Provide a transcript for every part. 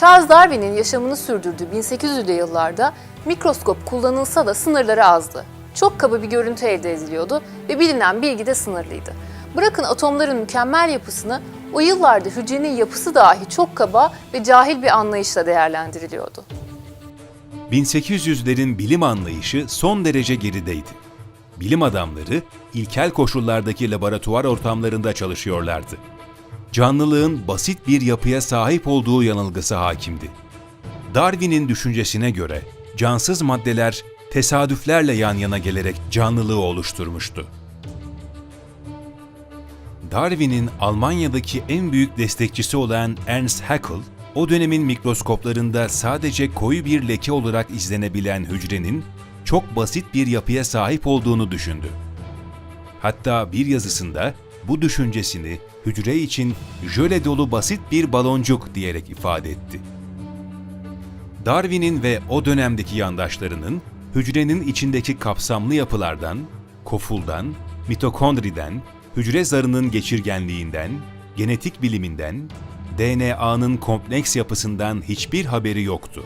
Charles Darwin'in yaşamını sürdürdüğü 1800'lü yıllarda mikroskop kullanılsa da sınırları azdı. Çok kaba bir görüntü elde ediliyordu ve bilinen bilgi de sınırlıydı. Bırakın atomların mükemmel yapısını, o yıllarda hücrenin yapısı dahi çok kaba ve cahil bir anlayışla değerlendiriliyordu. 1800'lerin bilim anlayışı son derece gerideydi. Bilim adamları ilkel koşullardaki laboratuvar ortamlarında çalışıyorlardı. Canlılığın basit bir yapıya sahip olduğu yanılgısı hakimdi. Darwin'in düşüncesine göre cansız maddeler tesadüflerle yan yana gelerek canlılığı oluşturmuştu. Darwin'in Almanya'daki en büyük destekçisi olan Ernst Haeckel, o dönemin mikroskoplarında sadece koyu bir leke olarak izlenebilen hücrenin çok basit bir yapıya sahip olduğunu düşündü. Hatta bir yazısında bu düşüncesini hücre için jöle dolu basit bir baloncuk diyerek ifade etti. Darwin'in ve o dönemdeki yandaşlarının hücrenin içindeki kapsamlı yapılardan, kofuldan, mitokondriden, hücre zarının geçirgenliğinden, genetik biliminden, DNA'nın kompleks yapısından hiçbir haberi yoktu.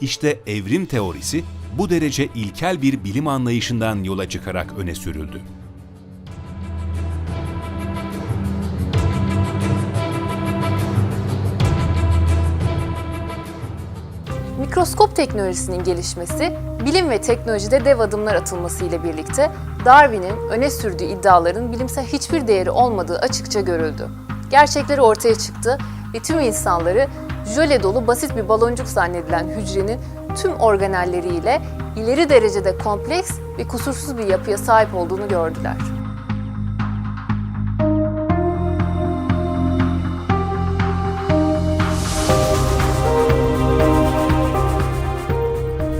İşte evrim teorisi bu derece ilkel bir bilim anlayışından yola çıkarak öne sürüldü. Mikroskop teknolojisinin gelişmesi, bilim ve teknolojide dev adımlar atılması ile birlikte Darwin'in öne sürdüğü iddiaların bilimsel hiçbir değeri olmadığı açıkça görüldü. Gerçekleri ortaya çıktı ve tüm insanları jöle dolu basit bir baloncuk zannedilen hücrenin tüm organelleriyle ileri derecede kompleks ve kusursuz bir yapıya sahip olduğunu gördüler.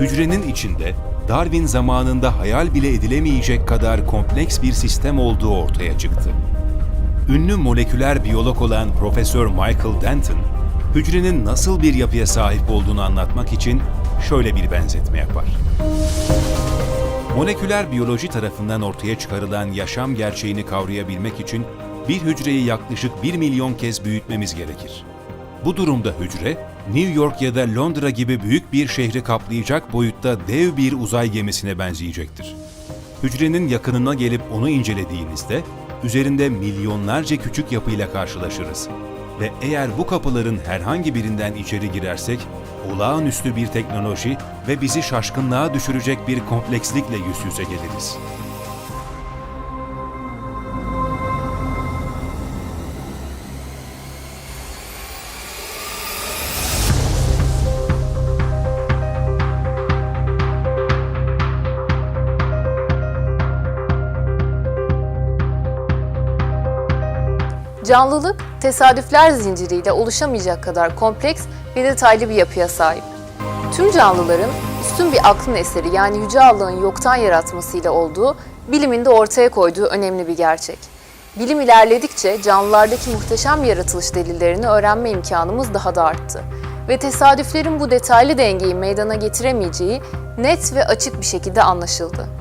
Hücrenin içinde Darwin zamanında hayal bile edilemeyecek kadar kompleks bir sistem olduğu ortaya çıktı. Ünlü moleküler biyolog olan Profesör Michael Denton, hücrenin nasıl bir yapıya sahip olduğunu anlatmak için şöyle bir benzetme yapar. Moleküler biyoloji tarafından ortaya çıkarılan yaşam gerçeğini kavrayabilmek için bir hücreyi yaklaşık 1 milyon kez büyütmemiz gerekir. Bu durumda hücre, New York ya da Londra gibi büyük bir şehri kaplayacak boyutta dev bir uzay gemisine benzeyecektir. Hücrenin yakınına gelip onu incelediğinizde, üzerinde milyonlarca küçük yapıyla karşılaşırız. Ve eğer bu kapıların herhangi birinden içeri girersek, olağanüstü bir teknoloji ve bizi şaşkınlığa düşürecek bir komplekslikle yüz yüze geliriz. Canlılık, tesadüfler zinciriyle oluşamayacak kadar kompleks ve detaylı bir yapıya sahip. Tüm canlıların üstün bir aklın eseri yani Yüce Allah'ın yoktan yaratmasıyla olduğu, biliminde ortaya koyduğu önemli bir gerçek. Bilim ilerledikçe canlılardaki muhteşem yaratılış delillerini öğrenme imkanımız daha da arttı. Ve tesadüflerin bu detaylı dengeyi meydana getiremeyeceği net ve açık bir şekilde anlaşıldı.